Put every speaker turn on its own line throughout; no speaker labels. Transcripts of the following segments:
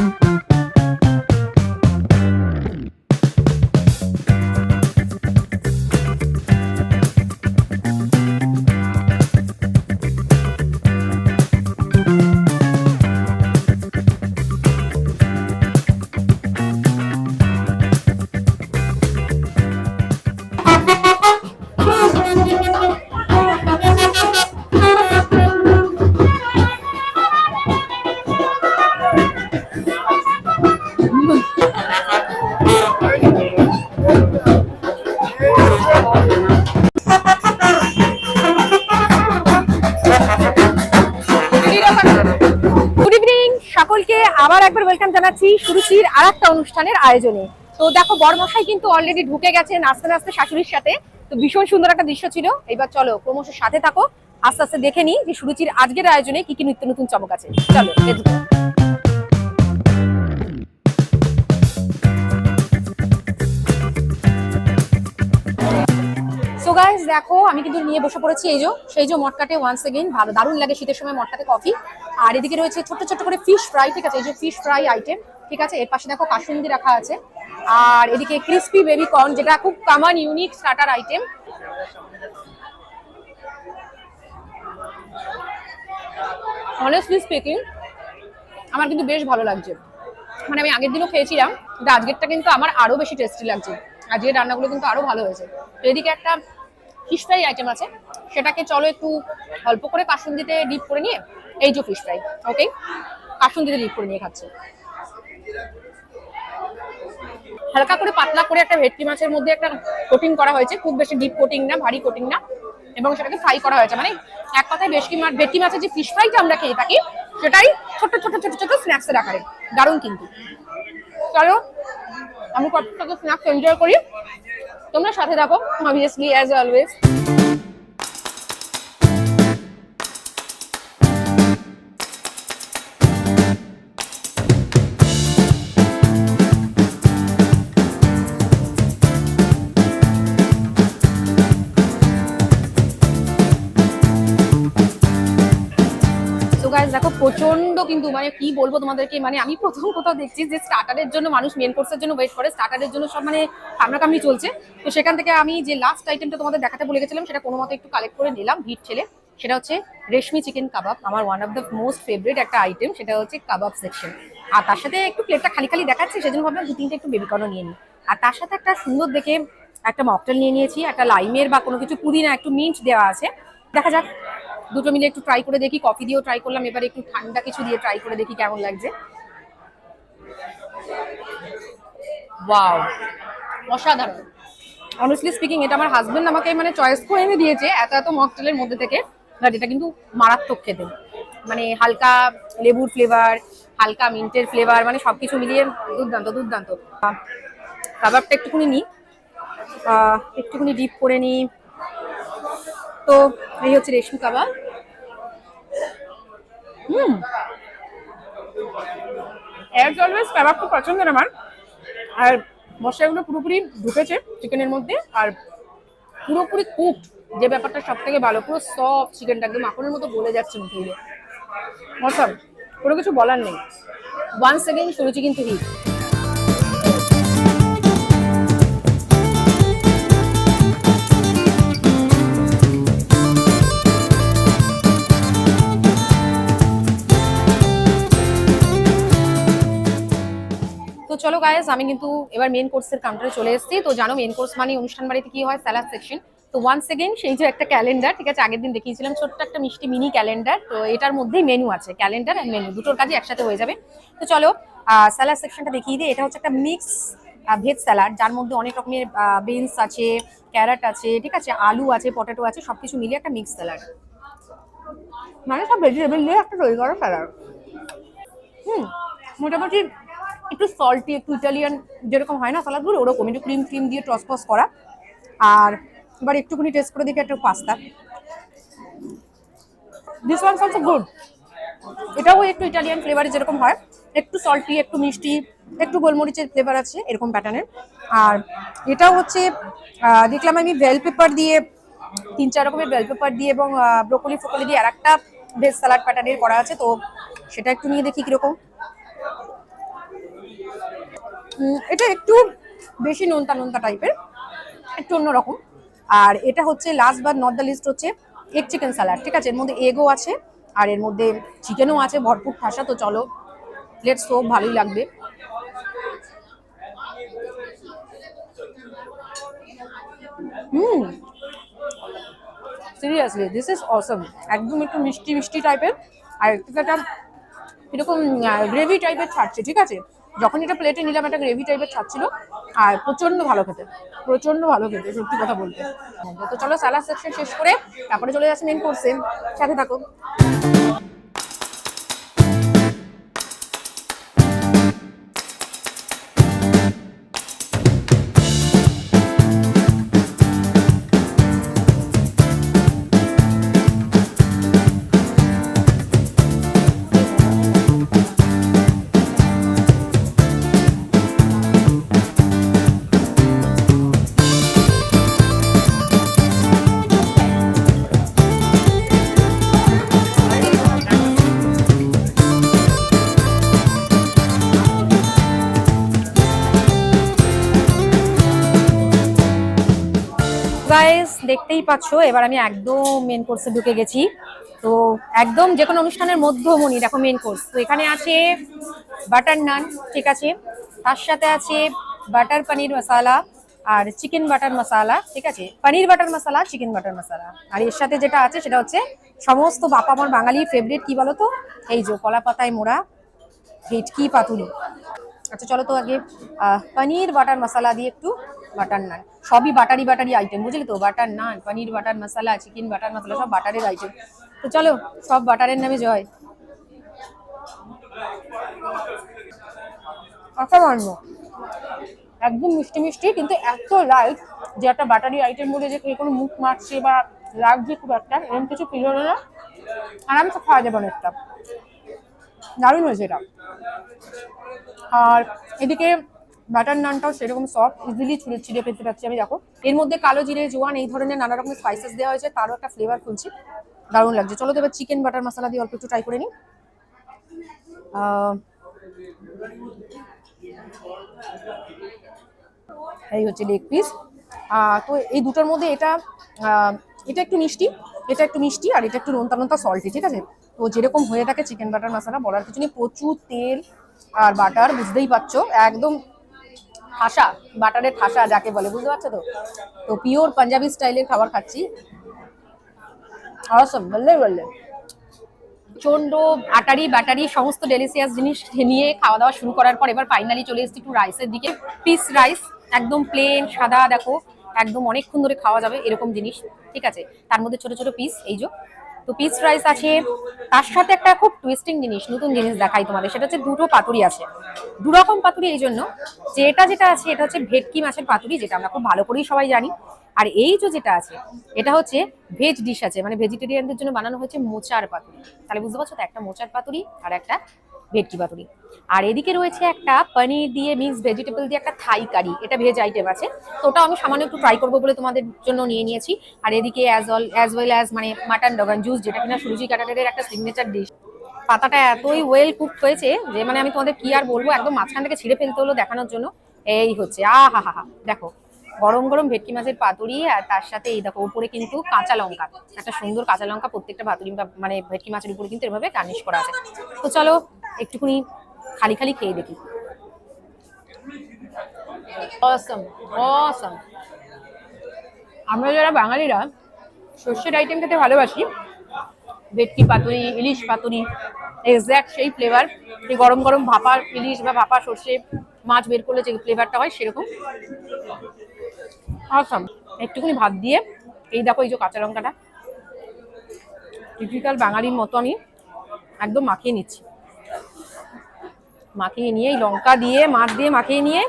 Good আবার একবার welcome জানাচ্ছি সুরুচির আর একটা অনুষ্ঠানের আয়োজনে। তো দেখো বড়মশাই কিন্তু অলরেডি ঢুকে গেছেন আস্তে আস্তে শাশুড়ির সাথে। তো ভীষণ সুন্দর একটা দৃশ্য ছিল। এবার চলো, ক্রমশ সাথে থাকো। আস্তে আস্তে দেখে নিই যে সুরুচির আজকের আয়োজনে কি কি নিত্য নতুন চমক আছে। চলো দেখো, আমি কিন্তু নিয়ে বসে পড়েছি। এই যে, সেই যে মটকাটে ওয়ান্স এগেইন ভালো, দারুণ লাগে শীতের সময় মটকাতে কফি আর এদিকে রয়েছে ছোট্ট ছোট্ট করে ফিশ ফ্রাই ঠিক আছে? এই যে ফিশ ফ্রাই আইটেম ঠিক আছে? এর পাশে দেখো কাসুন্দি রাখা আছে। আর এদিকে ক্রিস্পি বেবি কর্ন যেটা খুব common unique starter item honestly speaking আমার কিন্তু বেশ ভালো লাগছে। মানে আমি আগের দিনও খেয়েছিলাম, কিন্তু আজকেরটা কিন্তু আমার আরও বেশি টেস্টি লাগছে। আজকের রান্নাগুলো কিন্তু আরও ভালো হয়েছে। এদিকে একটা ফিশ ফ্রাই আইটেম আছে। সেটাকে চলো একটু অল্প করে কাসুন্দিতে ডিপ করে নিয়ে, এই যে ফিশ ফ্রাই ওকে কাসুন্দিতে ডিপ করে নিয়ে খাচ্ছে। হালকা করে পাতলা করে একটা ভেটকি মাছের মধ্যে একটা কোটিং করা হয়েছে। খুব বেশি ডিপ কোটিং না, ভারী কোটিং না। এবং সেটাকে ফ্রাই করা হয়েছে। মানে এক কথায় বেশকি মাছ ভেটকি মাছের যে ফিশ ফ্রাইটা আমরা খেয়ে থাকি, সেটাই ছোট ছোট ছোট ছোট স্ন্যাক্সের আকারে। দারুণ কিন্তু। চলো, আমি কতটা স্ন্যাক্স এনজয় করি? তোমরা সাথে থাকো অবভিয়াসলি অ্যাজ অলওয়েজ প্রচণ্ড কিন্তু মানে কি বলব তোমাদেরকে মানে আমি প্রথম কোথাও দেখছি যে স্টার্টারের জন্য মানুষ মেন কোর্সের জন্য ওয়েট করে স্টার্টারের জন্য সব মানে কামড়াকামড়ি চলছে। তো সেখান থেকে আমি যে লাস্ট আইটেমটা তোমাদের দেখাতে বলে গেছিলাম, সেটা কোনো মতো একটু কালেক্ট করে নিলাম ভিড় ছেলে সেটা হচ্ছে রেশমি চিকেন কাবাব আমার one of the most favourite একটা আইটেম সেটা হচ্ছে কাবাব সেকশন আর তার সাথে একটু প্লেটটা খালি খালি দেখাচ্ছে, সেজন্য ভাবলাম দু তিনটে একটু বেবিকর্নও নিয়ে নিই। আর তার সাথে একটা সুন্দর দেখে একটা মকটেল নিয়ে নিয়েছি, একটা লাইমের বা কোনো কিছু পুদিনা, একটু মিন্ট দেওয়া আছে। দেখা যাক। দুটো মিলে একটু ট্রাই করে দেখি কফি দিয়েও ট্রাই করলাম এবার একটু ঠান্ডা কিছু দিয়ে ট্রাই করে দেখি কেমন লাগছে। ওয়াও অসাধারণ। অনেস্টলি স্পিকিং এটা আমার হাজবেন্ড আমাকে মানে চয়েস করে এনে দিয়েছে এত এত মকটেলের মধ্যে থেকে বাট এটা কিন্তু মারাত্মক খেতে। মানে হালকা লেবুর ফ্লেভার হালকা মিন্টের ফ্লেভার মানে সবকিছু মিলিয়ে দুর্দান্ত দুর্দান্ত। কাবাবটা একটুখানি নিই। আহ, একটুখানি ডিপ করে নিই। তো এই হচ্ছে রেশমি কাবাব। হুম। অ্যাজ অলওয়েজ কাবাব খুব পছন্দের আমার। আর মশলাগুলো পুরোপুরি ঢুকেছে চিকেনের মধ্যে। আর পুরোপুরি কুক যে ব্যাপারটা সব থেকে ভালো, পুরো সফট চিকেনটা একদম মাখনের মতো গলে যাচ্ছে মুখে দিয়ে কোনো কিছু বলার নেই। ওয়ান্স এগেইন সুরুচি কিন্তু হিট চলো গাইস আমি কিন্তু এবার মেন কোর্সের কাউন্টারে চলে এসেছি। তো জানো মেন কোর্স মানে অনুষ্ঠান বাড়িতে কি হয়? স্যালাড সেকশন তো ওয়ান্স এগেইন সেই যে একটা ক্যালেন্ডার ঠিক আছে, আগের দিন দেখিয়েছিলাম, ছোট্ট একটা মিষ্টি মিনি ক্যালেন্ডার তো এটার মধ্যেই মেনু আছে। ক্যালেন্ডার এন্ড মেনু দুটোর কাজই একসাথে হয়ে যাবে। তো চলো স্যালাড সেকশনটা দেখিয়ে দিই। এটা হচ্ছে একটা মিক্স ভেজ স্যালাড যার মধ্যে অনেক রকমের বিনস আছে ক্যারট আছে, ঠিক আছে, আলু আছে পটেটো আছে, সবকিছু মিলিয়ে একটা মিক্স স্যালাড মানে সব ভেজিটেবল দিয়ে একটা তৈরি করা স্যালাড হুম, মোটামুটি একটু সল্টি একটু ইটালিয়ান যেরকম হয় না সালাদগুলো ওরকম। একটু ক্রিম ক্রিম দিয়ে টসপস করা। আর এবার একটুখানি টেস্ট করে দেখি একটা pasta this one also good এটাও একটু ইটালিয়ান ফ্লেভারে যেরকম হয়। একটু সল্টি একটু মিষ্টি, একটু গোলমরিচের ফ্লেভার আছে এরকম প্যাটার্নের আর এটাও হচ্ছে দেখলাম আমি বেল পেপার দিয়ে, তিন চার রকমের বেল পেপার দিয়ে এবং ব্রোকলি ফ্রোকলি দিয়ে আর একটা ভেজ স্যালাড প্যাটার্নের করা আছে। তো সেটা একটু নিয়ে দেখি কীরকম। এটা একটু বেশি নোনতা নোনতা টাইপের, একটু অন্যরকম। আর এটা হচ্ছে লাস্ট বার নট দ্য লিস্ট হচ্ছে এগ চিকেন স্যালাড ঠিক আছে? এর মধ্যে এগও আছে, আর এর মধ্যে চিকেনও আছে, ভরপুর ঠাসা, তো চলো প্লেট সো ভালোই লাগবে। Hmm seriously this is awesome একদম একটু মিষ্টি মিষ্টি টাইপের, আর একটা এরকম গ্রেভি টাইপের ছাড়ছে, ঠিক আছে? যখন এটা প্লেটে নিলাম, একটা গ্রেভি টাইপের ছাড়ছিল আর প্রচণ্ড ভালো খেতে প্রচণ্ড ভালো খেতে, সত্যি কথা বলতে। তো চলো স্যালাড সেকশন শেষ করে তারপরে চলে যাচ্ছে মেন কোর্সে সাথে থাকো। দেখতেই পাচ্ছো, এবার আমি একদম মেন কোর্সে ঢুকে গেছি। তো একদম যে কোনো অনুষ্ঠানের মধ্যমণি, দেখো মেন কোর্স তো এখানে আছে বাটার নান ঠিক আছে? তার সাথে আছে বাটার পনির মশালা আর চিকেন বাটার মশালা ঠিক আছে? Paneer butter masala chicken butter masala আর এর সাথে যেটা আছে, সেটা হচ্ছে সমস্ত বাপা আমার বাঙালির ফেভারিট কি বলো তো এই যে কলা পাতায় মোড়া, ভেটকি পাতুরি। আচ্ছা চলো তো আগে পনির বাটার মশলা দিয়ে একটু বাটার নান সবই বাটারি বাটারি আইটেম বুঝলি তো? Butter naan paneer butter masala chicken butter masala সব বাটারের আইটেম তো চলো, সব বাটারের নামে জয়। অসামান্য একদম মিষ্টি মিষ্টি, কিন্তু এত লাইট যে একটা বাটারি আইটেম বলে যে কোনো মুখ মারছে বা লাগছে খুব একটা এরকম কিছু হলো না। আরামসে খাওয়া যাবে অনেকটা দারুণ হয়েছে এটা। আর এদিকে বাটার নানটাও সেরকম সফট ইজিলি ছুঁড়ে ছিঁড়ে পেতে পারছি আমি, দেখো। এর মধ্যে কালো জিরে, জোয়ান, এই ধরনের নানা রকমের স্পাইসেস দেওয়া হয়েছে, তারও একটা ফ্লেভার খুলছি। দারুণ লাগছে। চলো তো এবার চিকেন বাটার মশলা দিয়ে অল্প একটু ট্রাই করে নিই। এই হচ্ছে লেগ পিস তো এই দুটোর মধ্যে এটা এটা একটু মিষ্টি, এটা একটু মিষ্টি, আর এটা একটু নোনতা নোনতা সল্টি ঠিক আছে? তো যেরকম হয়ে থাকে চিকেন বাটার মশলা বলার কিছু নেই। প্রচুর তেল আর বাটার বুঝতেই পারছ? একদম ঠাসা, বাটারের ঠাসা যাকে বলে, বুঝতে পারছ তো? তো পিওর পাঞ্জাবি স্টাইলের খাবার খাচ্ছি। অসম বললে বললে। প্রচণ্ড আটারি ব্যাটারি সমস্ত ডেলিসিয়াস জিনিস নিয়ে খাওয়া দাওয়া শুরু করার পর এবার ফাইনালি চলে এসেছি একটু রাইসের দিকে। পিস রাইস একদম প্লেন সাদা, দেখো, একদম অনেকক্ষণ ধরে খাওয়া যাবে এরকম জিনিস, ঠিক আছে? তার মধ্যে ছোট ছোট পিস এই যে। তো পিস রাইস আছে, তার সাথে একটা খুব টুইস্টিং জিনিস, নতুন জিনিস দেখাই তোমাদের, সেটা হচ্ছে দুটো পাতুরি আছে। দুরকম পাতুরি এই জন্য যে এটা যেটা আছে, এটা হচ্ছে ভেটকি মাছের পাতুরি, যেটা আমরা খুব ভালো করেই সবাই জানি। আর এই যে যেটা আছে, এটা হচ্ছে ভেজ ডিশ আছে মানে ভেজিটেরিয়ানদের জন্য বানানো হয়েছে মোচার পাতুরি। তাহলে বুঝতে পারছ তো, একটা মোচার পাতুরি আর একটা ভেটকি পাতুরি। আর এদিকে রয়েছে একটা পনির দিয়ে মিক্স ভেজিটেবল দিয়ে একটা থাই কারি, এটা ভেজ আইটেম আছে। তো ওটা আমি সামান্য একটু ট্রাই করব বলে তোমাদের জন্য নিয়ে নিয়েছি। আর এদিকে as all as well as মানে মাটন ডগান জুস যেটা কিনা সুরুচি কাটারের একটা সিগনেচার ডিশ পাতাটা এতই ওয়েল কুক হয়েছে যে মানে আমি তোমাদের কি আর বলব, একদম মাঝখান থেকে ছিঁড়ে ফেলতে হলো দেখানোর জন্য। এই হচ্ছে আ হা হা হা দেখো, গরম গরম ভেটকি মাছের পাতুরি আর তার সাথে এই দেখো উপরে কিন্তু কাঁচা লঙ্কা। একটা সুন্দর কাঁচা লঙ্কা প্রত্যেকটা পাতুরি মানে ভেটকি মাছের উপরে কিন্তু এভাবে গার্নিশ করা আছে। তো চলো একটুখানি খালি খালি খেয়ে দেখি। অসম অসম আমরা যারা বাঙালিরা শস্যের আইটেম খেতে ভালোবাসি। ভেটকি পাতুরি, ইলিশ পাতুরি এক্স্যাক্ট সেই ফ্লেভার এই গরম গরম ভাপা ইলিশ বা ভাপা সর্ষে মাছ বের করলে যে ফ্লেভারটা হয় সেরকম। আসাম একটুখানি ভাত দিয়ে, এই দেখো এই যে কাঁচা লঙ্কাটা। টিপিক্যাল বাঙালির মতো আমি একদম মাখিয়ে নিচ্ছি। মাখিয়ে নিয়ে, লঙ্কা দিয়ে, মাছ দিয়ে মাখিয়ে নিয়ে,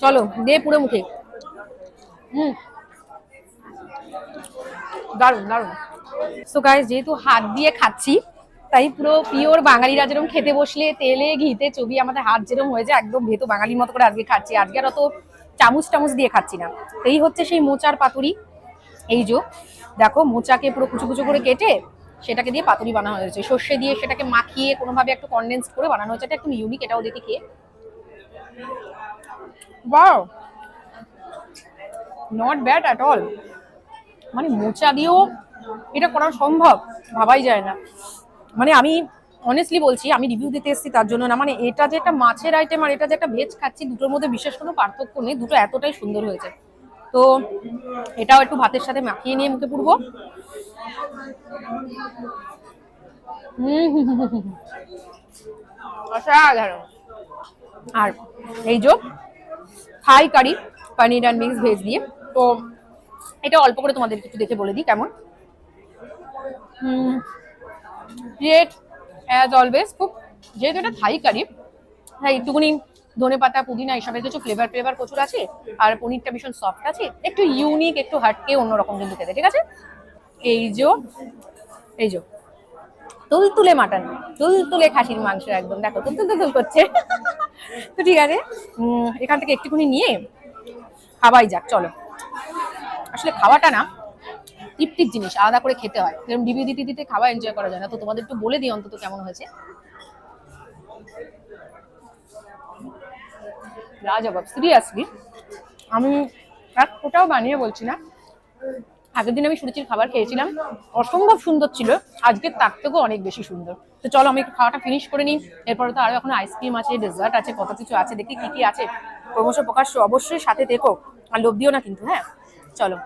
চলো, দে পুরো মুখে। হুম। দারুণ দারুণ। সো গাইজ যেহেতু হাত দিয়ে খাচ্ছি, তাই পুরো পিওর বাঙালিরা যেরকম খেতে বসলে, তেলে, ঘিতে, চবি, আমাদের হাত যেরকম হয়েছে, একদম ভেতো বাঙালির মতো করে আজকে খাচ্ছি। আজকে আর অত চামচ টামুচ দিয়ে খাচ্ছি না। এই হচ্ছে সেই মোচার পাতুরি। এই যে, দেখো, মোচাকে পুরো কুচু কুচু করে কেটে সেটাকে দিয়ে পাতুরি বানানো হয়েছে। সর্ষে দিয়ে সেটাকে মাখিয়ে কোনোভাবে একটু কনডেন্স করে বানানো হয়েছে। এটা একটু ইউনিক এটাও দেখি খেয়ে। Wow not bad at all মানে মোচা দিয়েও এটা করা সম্ভব, ভাবাই যায় না। মানে আমি অনেস্টলি বলছি, আমি রিভিউ দিতে এসেছি তার জন্য না। মানে এটা যে একটা মাছের আইটেম আর এটা যে একটা ভেজ খাচ্ছি, দুটোর মধ্যে বিশেষ কোনো পার্থক্য নেই। দুটো এতটাই সুন্দর হয়েছে। তো এটাও একটু ভাতের সাথে মাখিয়ে নিয়ে মুখে পুরবো অসাধারণ। আর এই যে Thai curry, paneer and mix veg দিয়ে, তো এটা অল্প করে তোমাদের একটু দেখে বলে দিই কেমন। রেট অ্যাজ অলওয়েজ খুব, যেহেতু এটা থাই কারি হ্যাঁ একটুখানি ধনে পাতা, পুদিনা এসবের কিছু ফ্লেভার ফ্লেভার প্রচুর আছে, আর পনিরটা ভীষণ সফট আছে, একটু ইউনিক একটু হাটকে অন্যরকম কিন্তু খেতে, ঠিক আছে? এই যে এই যে। তুল তুলে মাটন, তুল তুলে খাসির মাংস একদম। দেখো, তুল তুল তুল করছে। তো ঠিক আছে এখান থেকে একটুখানি নিয়ে খাওয়াই যাক, চলো। আসলে খাওয়াটা না, তৃপ্তির জিনিস, আলাদা করে খেতে হয়। এরকম ডিবি দিতে দিতে খাওয়া এনজয় করা যায় না, তো তোমাদের একটু বলে দিই অন্তত কেমন হয়েছে। লাজবাব সিরিয়াসলি আমি এক ফোটাও বানিয়ে বলছি না। আগের দিন আমি সুরুচির খাবার খেয়েছিলাম। অসম্ভব সুন্দর ছিল। আজকে তার থেকেও অনেক বেশি সুন্দর। তো চলো আমি খাওয়াটা ফিনিশ করে নিই। এরপরে তো আরও এখন আইসক্রিম আছে ডেজার্ট আছে, কত কিছু আছে, দেখি কি কি আছে। ক্রমশ প্রকাশ অবশ্যই সাথে দেখো। আর লোভ দিও না কিন্তু হ্যাঁ? চলো।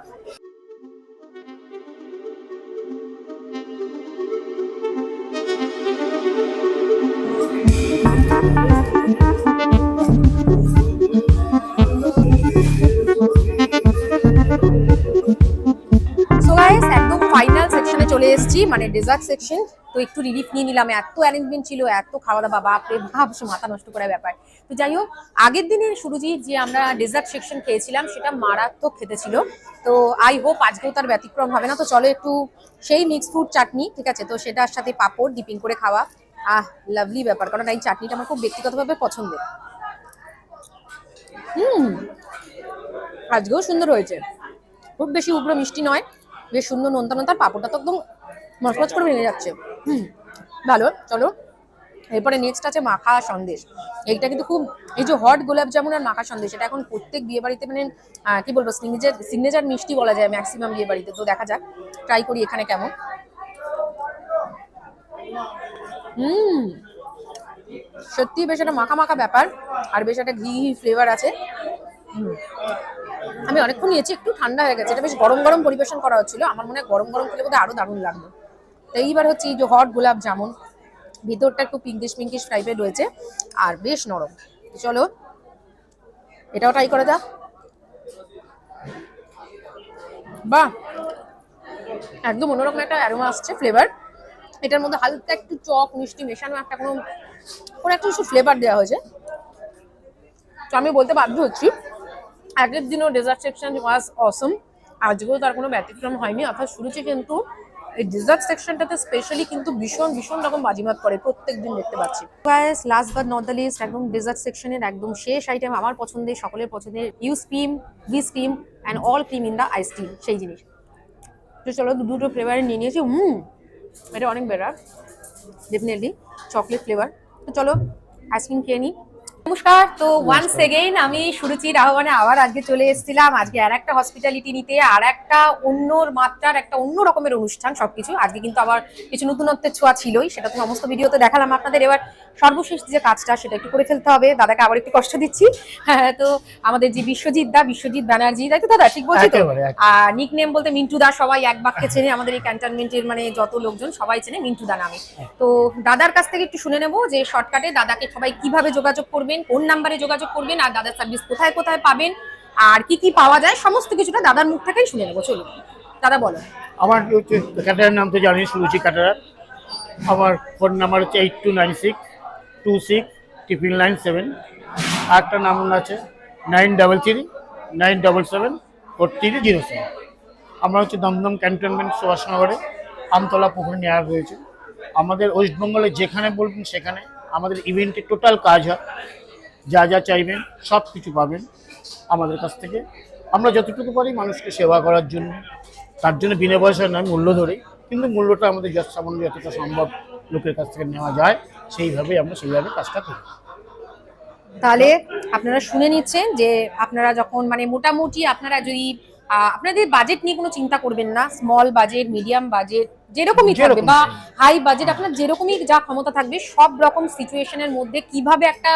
চলে এসেছি মানে ডেজার্ট সেকশন তো একটু রিলিফ নিয়ে নিলাম। এত অ্যারেঞ্জমেন্ট ছিল, এত খাওয়া দাওয়া বাপ রে বাপ, সে মাথা নষ্ট করার ব্যাপার। তো যাই হোক, আগের দিনের সুরুজি যে আমরা ডেজার্ট সেকশন খেয়েছিলাম, সেটা মারাত্মক খেতে ছিল। তো আই হোপ আজকেও তার ব্যতিক্রম হবে না। তো চলো একটু সেই মিক্স ফ্রুট চাটনি, ঠিক আছে? তো সেটার সাথে পাপড় ডিপিং করে খাওয়া। আহ লাভলি ব্যাপার। কারণ এই চাটনিটা আমার খুব ব্যক্তিগতভাবে পছন্দের। হুম, আজকেও সুন্দর হয়েছে। খুব বেশি উগ্র মিষ্টি নয়। বেশ সুন্দর নোনতা নোনতা, পাপড়টা তো একদম মচমচ করে ভেঙে যাচ্ছে। ভালো, চলো। এরপরে নেক্সট আছে মাখা সন্দেশ। এইটা কিন্তু খুব, এই যে হট গোলাপ জামুন আর মাখা সন্দেশ, এটা এখন প্রত্যেক বিয়ে বাড়িতে মানে কি বলব সিগনেচার সিগনেচার মিষ্টি বলা যায় ম্যাক্সিমাম বিয়ে বাড়িতে তো দেখা যাক ট্রাই করি এখানে কেমন। হুম সত্যি বেশ একটা মাখা মাখা ব্যাপার, আর বেশ একটা ঘি ঘি ফ্লেভার আছে। আমি অনেকক্ষণ নিয়েছি, একটু ঠান্ডা হয়ে গেছে। এটা বেশ গরম গরম পরিবেশন করা হচ্ছিল। আমার মনে হয় গরম গরম খেলে বোধহয় আরও দারুণ লাগবে তো এইবার হচ্ছে এই যে হট গোলাপ জামুন, ভিতরটা একটু পিঙ্কিশ পিঙ্কিশ টাইপের রয়েছে আর বেশ নরম। চলো, এটাও ট্রাই করে যাক। বাহ! একদম অন্যরকম একটা অ্যারোমা আসছে ফ্লেভার এটার মধ্যে হালকা একটু চক মিষ্টি মেশানো একটা কোনো কোনো একটা কিছু ফ্লেভার দেওয়া হয়েছে। তো আমি বলতে বাধ্য হচ্ছি আগের দিনও ডেজার্ট সেকশন ওয়াজ অসম আজকেও তার কোনো ব্যতিক্রম হয়নি, অর্থাৎ শুরুতে কিন্তু এই ডেজার্ট সেকশনটাতে স্পেশালি কিন্তু ভীষণ ভীষণ রকম বাজিমাত করে প্রত্যেক দিন দেখতে পাচ্ছি। Guys last but not the least একদম ডেজার্ট সেকশনের একদম শেষ আইটেম আমার পছন্দের সকলের পছন্দের use cream wish cream and all cream in the ice cream সেই জিনিস। তো চলো দুটো ফ্লেভারে নিয়ে নিয়েছি হুম এটা অনেক বেটার ডেফিনেটলি চকলেট ফ্লেভার তো চলো আইসক্রিম খেয়ে নিই নমস্কার তো ওয়ান্স এগেইন আমি সুরুচির আহ্বানে আবার আজকে চলে এসেছিলাম। আজকে আর একটা হসপিটালিটি নিতে আর একটা অন্য মাত্রার একটা অন্য রকমের অনুষ্ঠান সবকিছু। আজকে কিন্তু আবার কিছু নতুনত্বের ছোঁয়া ছিলই সেটা তো সমস্ত ভিডিওতে দেখালাম আপনাদের। এবার সর্বশেষ যে কাজটা সেটা একটু করে ফেলতে হবে। দাদাকে আবার একটু কষ্ট দিচ্ছি। হ্যাঁ তো আমাদের যে বিশ্বজিৎ দা বিশ্বজিৎ ব্যানার্জি তাই তো দাদা? ঠিক বলছি তো। আর নিক নেম বলতে মিন্টু দা সবাই এক বাক্যে চেনে। আমাদের এই ক্যান্টনমেন্টের মানে যত লোকজন সবাই চেনে মিন্টু দা নামে। তো দাদার কাছ থেকে একটু শুনে নেব যে শর্টকাটে দাদাকে সবাই কীভাবে যোগাযোগ করবেন কোন নাম্বারে যোগাযোগ করবেন আর দাদার সার্ভিস কোথায় কোথায় পাবেন আর কি কি পাওয়া যায় সমস্ত কিছুটা দাদার মুখ থেকেই শুনে নেব। চলুন দাদা বলো।
আমার হচ্ছে ক্যাটারার নাম তো জানিস রুচি ক্যাটারার। আমার ফোন নাম্বার হচ্ছে eight two nine six two six triple nine seven আর একটা নাম্বার আছে nine double three nine double seven four three zero seven আমরা হচ্ছে দমদম ক্যান্টনমেন্ট সুভাষনগরে আমতলা পুকুর নেওয়ার রয়েছে আমাদের ওয়েস্টবেঙ্গলে যেখানে বলবেন সেখানে আমাদের ইভেন্টে টোটাল কাজ হয়। যা যা চাইবেন, সব কিছু পাবেন আমাদের কাছ থেকে। আমরা যতটুকু পারি মানুষকে সেবা করার জন্য। তার জন্য বিনা পয়সায় নয়, মূল্য ধরেই। কিন্তু মূল্যটা আমাদের সামান্য যতটা সম্ভব লোকের কাছ থেকে নেওয়া যায় সেইভাবেই আমরা সেইভাবে কাজটা করি।
তাহলে আপনারা শুনে নিচ্ছেন যে আপনারা যখন মানে মোটামুটি আপনারা যদি আপনাদের বাজেট নিয়ে কোনো চিন্তা করবেন না স্মল বাজেট মিডিয়াম বাজেট যেরকমই থাকবে বা হাই বাজেট আপনার যেরকমই যা ক্ষমতা থাকবে সব রকম সিচুয়েশনের মধ্যে কীভাবে একটা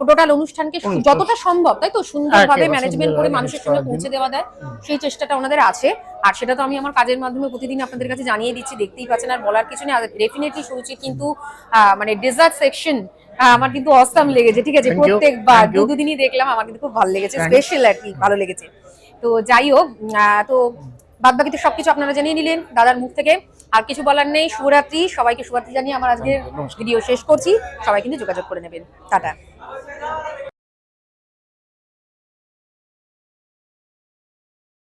টোটাল অনুষ্ঠানকে যতটা সম্ভব তাই তো? সুন্দরভাবে ম্যানেজমেন্ট করে মানুষের সঙ্গে পৌঁছে দেওয়া দেয়। সেই চেষ্টাটা ওনাদের আছে। আর সেটা তো আমি আমার কাজের মাধ্যমে প্রতিদিন আপনাদের কাছে জানিয়ে দিচ্ছি দেখতেই পাচ্ছেন আর বলার কিছু নেই। ডেফিনেটলি সুরুচি কিন্তু মানে ডেজার্ট সেকশন আমার কিন্তু অসাম লেগেছে ঠিক আছে? প্রত্যেকবার দু দুদিনই দেখলাম আমার কিন্তু খুব ভালো লেগেছে স্পেশাল আর কি ভালো লেগেছে। তো যাই হোক আহ, তো বাদ বাকি তো সবকিছু আপনারা জানিয়ে নিলেন দাদার মুখ থেকে। আর কিছু বলার নেই শুভরাত্রি সবাইকে শুভরাত্রি জানিয়ে আমার
নমস্কার।
ভিডিও শেষ করছি। সবাই কিন্তু যোগাযোগ করে নেবেন। টাটা।